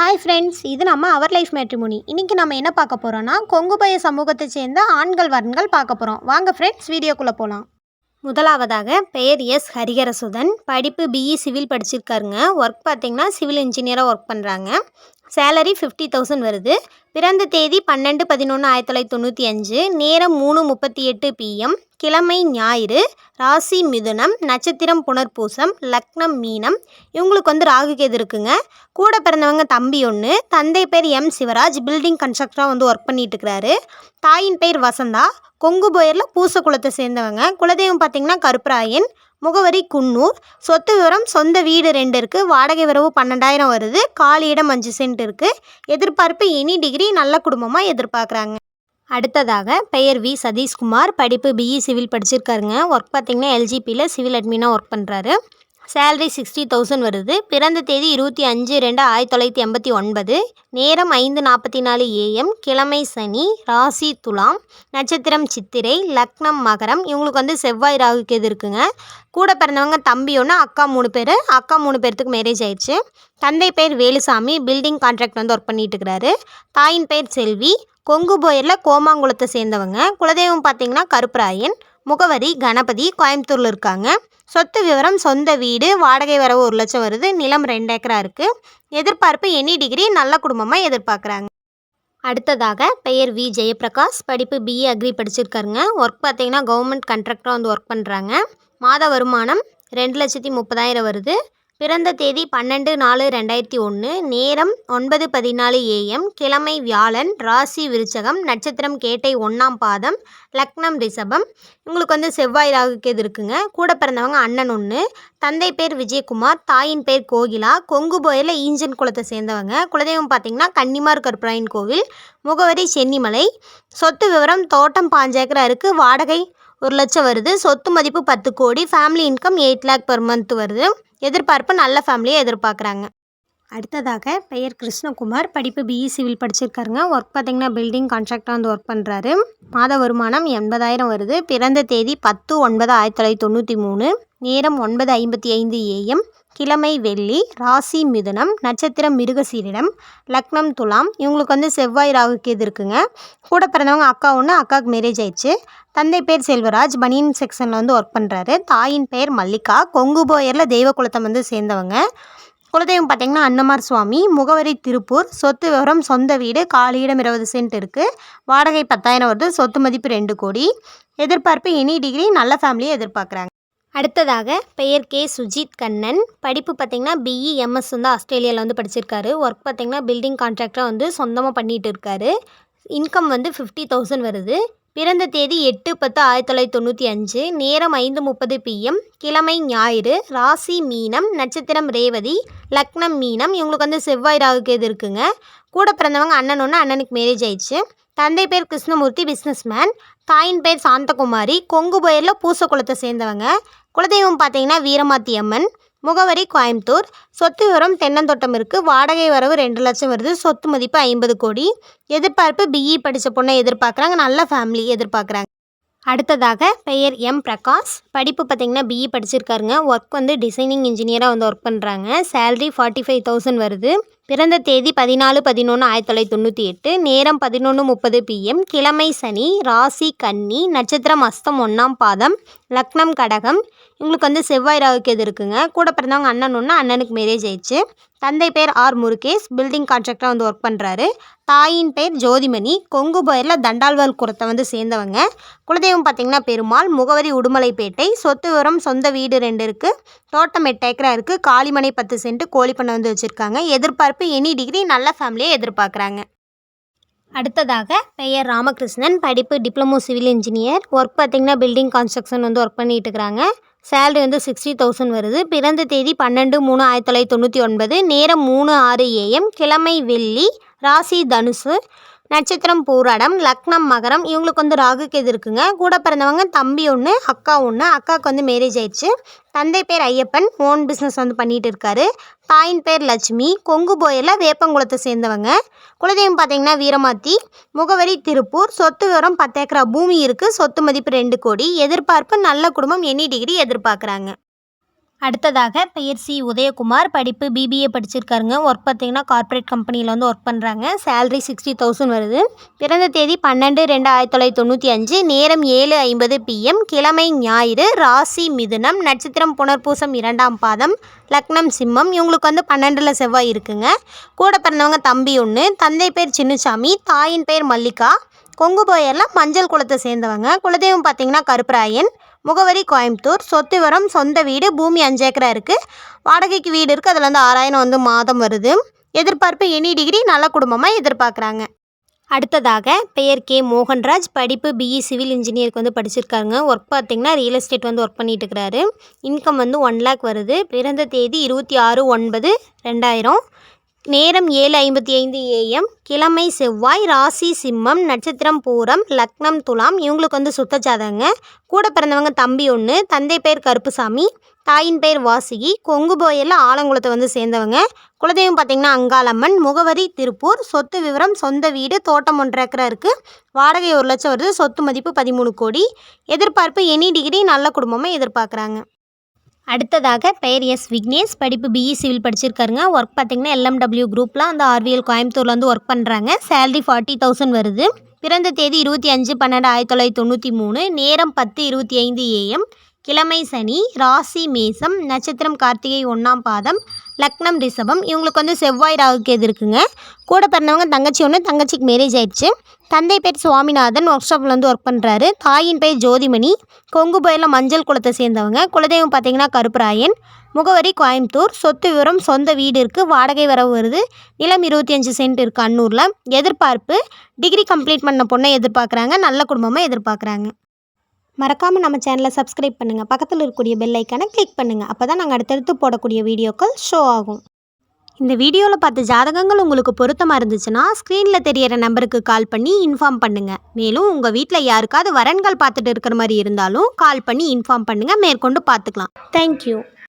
Hi friends இது நம்ம அவர் life matrimony இன்றைக்கி நம்ம என்ன பார்க்க போகிறோன்னா கொங்குபய சமூகத்தை சேர்ந்த ஆண்கள் வரன்கள் பார்க்க போகிறோம் வாங்க ஃப்ரெண்ட்ஸ் வீடியோக்குள்ளே போகலாம் முதலாவதாக பெயர் எஸ் ஹரிஹரசுதன். படிப்பு பிஇ e. சிவில் படிச்சிருக்காருங்க. ஒர்க் பார்த்தீங்கன்னா சிவில் இன்ஜினியராக ஒர்க் பண்ணுறாங்க சேலரி ஃபிஃப்டி தௌசண்ட் வருது. பிறந்த தேதி பன்னெண்டு பதினொன்று ஆயிரத்தி தொள்ளாயிரத்தி தொண்ணூற்றி அஞ்சு. நேரம் மூணு முப்பத்தி எட்டு பிஎம் கிழமை ஞாயிறு ராசி மிதுனம் நட்சத்திரம் புனர்பூசம் லக்னம் மீனம். இவங்களுக்கு வந்து ராகு கேது இருக்குங்க. கூட பிறந்தவங்க தம்பி ஒன்று தந்தை பேர் எம். சிவராஜ். பில்டிங் கன்ஸ்ட்ரக்டராக வந்து ஒர்க் பண்ணிட்டு இருக்கிறாரு. தாயின் பேர் வசந்தா. கொங்கு போயரில் பூச குலத்தை சேர்ந்தவங்க. குலதெய்வம் பார்த்திங்கன்னா கருப்பராயன். முகவரி குன்னூர். சொத்து விவரம் சொந்த வீடு ரெண்டு இருக்குது வாடகை வரவு பன்னெண்டாயிரம் வருது. காலியிடம் அஞ்சு சென்ட் இருக்குது எதிர்பார்ப்பு எனி டிகிரி நல்ல குடும்பமாக எதிர்பார்க்குறாங்க. அடுத்ததாக பெயர் வி. சதீஷ்குமார். படிப்பு பிஇ e. சிவில் படிச்சிருக்காருங்க. ஒர்க் பார்த்திங்கன்னா எல்ஜிபியில் சிவில் அட்மினாக ஒர்க் பண்ணுறாரு சேலரி சிக்ஸ்டி தௌசண்ட் வருது. பிறந்த தேதி இருபத்தி அஞ்சு ரெண்டு ஆயிரத்தி தொள்ளாயிரத்தி எண்பத்தி ஒன்பது. நேரம் ஐந்து நாற்பத்தி நாலு ஏஎம் கிழமை சனி ராசி துலாம் நட்சத்திரம் சித்திரை லக்னம் மகரம். இவங்களுக்கு வந்து செவ்வாய் ராகுக்கு எது இருக்குங்க. கூட பிறந்தவங்க தம்பி ஒன்று அக்கா மூணு பேர். அக்கா மூணு பேர்த்துக்கு மேரேஜ் ஆயிடுச்சு. தந்தை பேர் வேலுசாமி. பில்டிங் கான்ட்ராக்ட் வந்து ஒர்க் பண்ணிட்டு இருக்கிறாரு. தாயின் பேர் செல்வி. கொங்கு போயரில் கோமாங்குளத்தை சேர்ந்தவங்க. குலதெய்வம் பார்த்தீங்கன்னா கருப்பராயன் முகவரி கணபதி கோயம்புத்தூரில் இருக்காங்க. சொத்து விவரம் சொந்த வீடு வாடகை வரவு ஒரு லட்சம் வருது. நிலம் ரெண்டு ஏக்கரா இருக்குது எதிர்பார்ப்பு எனி டிகிரி நல்ல குடும்பமாக எதிர்பார்க்குறாங்க. அடுத்ததாக பெயர் வி. ஜெயபிரகாஷ். படிப்பு பிஏ அக்ரி படிச்சிருக்காருங்க. ஒர்க் பார்த்தீங்கன்னா கவர்மெண்ட் கண்ட்ராக்டராக வந்து ஒர்க் பண்ணுறாங்க மாத வருமானம் ரெண்டு லட்சத்தி முப்பதாயிரம் வருது. பிறந்த தேதி பன்னெண்டு நாலு ரெண்டாயிரத்தி ஒன்று நேரம் ஒன்பது பதினாலு ஏஎம் கிழமை வியாழன் ராசி விருச்சகம் நட்சத்திரம் கேட்டை ஒன்றாம் பாதம் லக்னம் ரிஷபம். உங்களுக்கு வந்து செவ்வாய் ராகுக்கு எது இருக்குங்க. கூட பிறந்தவங்க அண்ணன் ஒன்று தந்தை பேர் விஜயகுமார் தாயின் பேர் கோகிலா கொங்கு போயில் ஈஞ்சன் குளத்தை சேர்ந்தவங்க. குலதெய்வம் பார்த்திங்கன்னா கன்னிமார் கருப்பராயன் கோவில் முகவரி சென்னிமலை. சொத்து விவரம் தோட்டம் பாஞ்சேக்கரா இருக்குது வாடகை ஒரு லட்சம் வருது. சொத்து மதிப்பு பத்து கோடி. Family income eight lakh per month வருது. எதிர்பார்ப்பு நல்ல ஃபேமிலியை எதிர்பார்க்குறாங்க. அடுத்ததாக பெயர் கிருஷ்ணகுமார். படிப்பு பிஇ சிவில் படிச்சிருக்காருங்க. ஒர்க் பார்த்தீங்கன்னா பில்டிங் கான்ட்ராக்டாக வந்து ஒர்க் பண்ணுறாரு மாத வருமானம் எண்பதாயிரம் வருது. பிறந்த தேதி பத்து ஒன்பது ஆயிரத்தி தொள்ளாயிரத்தி தொண்ணூற்றி மூணு. நேரம் ஒன்பது ஐம்பத்தி ஐந்து ஏஎம் கிழமை வெள்ளி ராசி மிதுனம் நட்சத்திரம் மிருகசீரிடம் லக்னம் துலாம் இவங்களுக்கு வந்து செவ்வாய் ராகு கேது இருக்குங்க. கூட பிறந்தவங்க அக்கா ஒன்று அக்காவுக்கு மேரேஜ் ஆயிடுச்சு. தந்தை பேர் செல்வராஜ் பனியன் செக்ஷனில் வந்து ஒர்க் பண்ணுறாரு தாயின் பெயர் மல்லிகா கொங்கு போயரில் தெய்வ குலத்தம் வந்து சேர்ந்தவங்க. குலதெய்வம் பார்த்திங்கன்னா அன்னமார் சுவாமி முகவரி திருப்பூர் சொத்து விவரம் சொந்த வீடு காலியிடம் இருபது சென்ட் இருக்குது வாடகை பத்தாயிரம் வருது சொத்து மதிப்பு ரெண்டு கோடி. எதிர்பார்ப்பு எனி டிகிரி நல்ல ஃபேமிலியை எதிர்பார்க்குறாங்க. அடுத்ததாக பெயர் கே. சுஜித் கண்ணன். படிப்பு பார்த்திங்கன்னா பிஇ எம்எஸ் வந்து ஆஸ்திரேலியாவில் வந்து படிச்சிருக்காரு. ஒர்க் பார்த்திங்கன்னா பில்டிங் கான்ட்ராக்டாக வந்து சொந்தமாக பண்ணிகிட்டு இருக்காரு. இன்கம் வந்து ஃபிஃப்டி தௌசண்ட் வருது. பிறந்த தேதி எட்டு பத்து ஆயிரத்தி தொள்ளாயிரத்தி தொண்ணூற்றி அஞ்சு. நேரம் ஐந்து முப்பது பிஎம் கிழமை ஞாயிறு. ராசி மீனம். நட்சத்திரம் ரேவதி. லக்னம் மீனம். இவங்களுக்கு வந்து செவ்வாய் ராகுக்கு எது இருக்குங்க. கூட பிறந்தவங்க அண்ணன் ஒன்று அண்ணனுக்கு மேரேஜ் ஆயிடுச்சு. தந்தை பேர் கிருஷ்ணமூர்த்தி பிஸ்னஸ்மேன் தாயின் பேர் சாந்தகுமாரி. கொங்கு போயரில் பூசக்குளத்தை சேர்ந்தவங்க. குலதெய்வம் பார்த்தீங்கன்னா வீரமாத்தி அம்மன். முகவரி கோயம்புத்தூர். சொத்து விவரம் தென்னந்தோட்டம் இருக்குது வாடகை வரவு ரெண்டு லட்சம் வருது. சொத்து மதிப்பு ஐம்பது கோடி. எதிர்பார்ப்பு பிஇ படித்த பொண்ணை எதிர்பார்க்குறாங்க. நல்ல ஃபேமிலி எதிர்பார்க்குறாங்க. அடுத்ததாக பெயர் எம் பிரகாஷ். படிப்பு பார்த்திங்கன்னா பிஇ படிச்சிருக்காருங்க. ஒர்க் வந்து டிசைனிங் இன்ஜினியராக வந்து ஒர்க் பண்ணுறாங்க சேல்ரி ஃபார்ட்டி ஃபைவ் தௌசண்ட் வருது. பிறந்த தேதி பதினாலு பதினொன்று ஆயிரத்தி தொள்ளாயிரத்தி தொண்ணூற்றி எட்டு நேரம் பதினொன்று முப்பது பிஎம் கிழமை சனி ராசி கன்னி நட்சத்திரம் அஸ்தம் ஒன்றாம் பாதம் லக்னம் கடகம். இவங்களுக்கு வந்து செவ்வாய் ராகுக்கு எது இருக்குங்க. கூட பிறந்தவங்க அண்ணன் ஒன்று அண்ணனுக்கு மேரேஜ் ஆயிடுச்சு. தந்தை பேர் ஆர் முருகேஷ். பில்டிங் கான்ட்ராக்டராக வந்து ஒர்க் பண்ணுறாரு தாயின் பேர் ஜோதிமணி. கொங்கு பயிரில் தண்டால்வால் குரத்தை வந்து சேர்ந்தவங்க. குலதெய்வம் பார்த்திங்கன்னா பெருமாள் முகவரி உடுமலைப்பேட்டை சொத்து விவரம் சொந்த வீடு ரெண்டு இருக்குது தோட்டம் எட்டு ஏக்கரா இருக்குது காளிமனை பத்து சென்ட் கோழிப்பண்ணை வந்து வச்சுருக்காங்க. எதிர்பார்ப்பு எனி டிகிரி நல்ல ஃபேமிலியை எதிர்பார்க்குறாங்க. அடுத்ததாக பெயர் ராமகிருஷ்ணன் படிப்பு டிப்ளமோ சிவில் இன்ஜினியர் ஒர்க் பார்த்திங்கன்னா பில்டிங் கன்ஸ்ட்ரக்ஷன் வந்து ஒர்க் பண்ணிட்டு இருக்கிறாங்க. சேலரி வந்து சிக்ஸ்டி தௌசண்ட் வருது. பிறந்த தேதி பன்னெண்டு மூணு ஆயிரத்தி தொள்ளாயிரத்தி தொண்ணூற்றி ஒன்பது. நேரம் மூணு ஆறு ஏஎம் கிழமை வெள்ளி. ராசி தனுசு. நட்சத்திரம் பூராடம் லக்னம் மகரம் இவங்களுக்கு வந்து ராகு கேது இருக்குங்க? கூட பிறந்தவங்க தம்பி ஒன்று அக்கா ஒன்று அக்காவுக்கு வந்து மேரேஜ் ஆயிடுச்சு. தந்தை பேர் ஐயப்பன் ஓன் பிஸ்னஸ் வந்து பண்ணிகிட்டு இருக்காரு. தாயின் பேர் லட்சுமி கொங்கு போயில் வேப்பங்குளத்தை சேர்ந்தவங்க. குலதெய்வம் பார்த்தீங்கன்னா வீரமாத்தி முகவரி திருப்பூர் சொத்து விவரம் பத்து ஏக்கரா பூமி இருக்குது சொத்து மதிப்பு ரெண்டு கோடி எதிர்பார்ப்பு நல்ல குடும்பம் எனி டிகிரி எதிர்பார்க்குறாங்க. அடுத்ததாக பெயர் சி உதயகுமார் படிப்பு பிபிஏ படிச்சிருக்காருங்க. ஒர்க் பார்த்தீங்கன்னா கார்ப்பரேட் கம்பெனியில் வந்து ஒர்க் பண்ணுறாங்க சேலரி சிக்ஸ்டி தௌசண்ட் வருது. பிறந்த தேதி பன்னெண்டு ரெண்டு ஆயிரத்தி தொள்ளாயிரத்தி தொண்ணூற்றி அஞ்சு நேரம் ஏழு ஐம்பது பிஎம் கிழமை ஞாயிறு ராசி மிதுனம் நட்சத்திரம் புனர்பூசம் இரண்டாம் பாதம் லக்னம் சிம்மம் இவங்களுக்கு வந்து பன்னெண்டில் செவ்வாய் இருக்குங்க. கூட பிறந்தவங்க தம்பி ஒன்று தந்தை பேர் சின்னசாமி தாயின் பேர் மல்லிகா கொங்கு போயரில் மஞ்சள் குளத்தை சேர்ந்தவங்க. குலதெய்வம் பார்த்தீங்கன்னா கருப்பராயன் முகவரி கோயம்புத்தூர் சொத்து விவரம் சொந்த வீடு பூமி அஞ்சு ஏக்கரா இருக்குது வாடகைக்கு வீடு இருக்குது அதில் வந்து ஆறாயிரம் வந்து மாதம் வருது. எதிர்பார்ப்பு எனி டிகிரி நல்ல குடும்பமாக எதிர்பார்க்குறாங்க. அடுத்ததாக பெயர் கே. மோகன்ராஜ். படிப்பு பிஇ e. சிவில் இன்ஜினியருக்கு வந்து படிச்சிருக்காருங்க ஒர்க் பார்த்தீங்கன்னா ரியல் எஸ்டேட் வந்து ஒர்க் பண்ணிட்டு இருக்கிறாரு. இன்கம் வந்து ஒன் லேக் வருது. பிறந்த தேதி இருபத்தி ஆறு ஒன்பது ரெண்டாயிரம். நேரம் ஏழு ஐம்பத்தி ஐந்து ஏஎம் கிழமை செவ்வாய் ராசி சிம்மம் நட்சத்திரம் பூரம் லக்னம் துலாம். இவங்களுக்கு வந்து சுத்த ஜாதகங்க. கூட பிறந்தவங்க தம்பி ஒன்று தந்தை பேர் கருப்புசாமி தாயின் பேர் வாசுகி கொங்கு போயில் ஆலங்குளத்தை வந்து சேர்ந்தவங்க. குலதெய்வம் பார்த்திங்கன்னா அங்காளம்மன் முகவரி திருப்பூர் சொத்து விவரம் சொந்த வீடு தோட்டம் ஒன்றரை ஏக்கரா இருக்குது வாடகை ஒரு லட்சம் வருது சொத்து மதிப்பு பதிமூணு கோடி. எதிர்பார்ப்பு எனி டிகிரி நல்ல குடும்பமாக எதிர்பார்க்குறாங்க. அடுத்ததாக பெயர் எஸ் விக்னேஷ். படிப்பு பிஇ சிவில் படிச்சிருக்காருங்க. ஒர்க் பார்த்தீங்கன்னா எல்எம்டபிள்யூ குரூப்பில் அந்த ஆர்விஎல் கோயம்புத்தூரில் வந்து ஒர்க் பண்ணுறாங்க சேலரி ஃபார்ட்டி தௌசண்ட் வருது. பிறந்த தேதி இருபத்தி அஞ்சு பன்னெண்டு ஆயிரத்தி தொள்ளாயிரத்தி தொண்ணூற்றி மூணு. நேரம் பத்து இருபத்தி ஐந்து ஏஎம் கிழமை சனி ராசி மேசம் நட்சத்திரம் கார்த்திகை ஒன்றாம் பாதம் லக்னம் ரிஷபம். இவங்களுக்கு வந்து செவ்வாய் ராகுக்கு எது இருக்குங்க. கூட பிறந்தவங்க தங்கச்சி ஒன்று தங்கச்சிக்கு மேரேஜ் ஆயிடுச்சு. தந்தை பேர் சுவாமிநாதன் ஒர்க் ஷாப்பில் வந்து ஒர்க் பண்ணுறாரு தாயின் பேர் ஜோதிமணி. கொங்கு போயில மஞ்சள் குளத்தை சேர்ந்தவங்க. குலதெய்வம் பார்த்தீங்கன்னா கருப்பராயன். முகவரி கோயம்புத்தூர். சொத்து விவரம் சொந்த வீடு இருக்குது வாடகை வரவு வருது. நிலம் இருபத்தி அஞ்சு சென்ட் இருக்குது அன்னூரில். எதிர்பார்ப்பு. டிகிரி கம்ப்ளீட் பண்ண பொண்ணை எதிர்பார்க்குறாங்க. நல்ல குடும்பமாக எதிர்பார்க்குறாங்க. மறக்காமல் நம்ம சேனலை சப்ஸ்கிரைப் பண்ணுங்கள் பக்கத்தில் இருக்கக்கூடிய பெல் ஐக்கானை கிளிக் பண்ணுங்கள் அப்போ தான் நாங்கள் அடுத்தடுத்து போடக்கூடிய வீடியோக்கள் ஷோ ஆகும். இந்த வீடியோவில் பார்த்த ஜாதகங்கள் உங்களுக்கு பொருத்தமாக இருந்துச்சுன்னா ஸ்க்ரீனில் தெரியற நம்பருக்கு கால் பண்ணி இன்ஃபார்ம் பண்ணுங்கள் மேலும் உங்கள் வீட்டில் யாருக்காவது வரன்கள் பார்த்துட்டு இருக்கிற மாதிரி இருந்தாலும் கால் பண்ணி இன்ஃபார்ம் பண்ணுங்கள் மேற்கொண்டு பார்த்துக்கலாம். தேங்க்யூ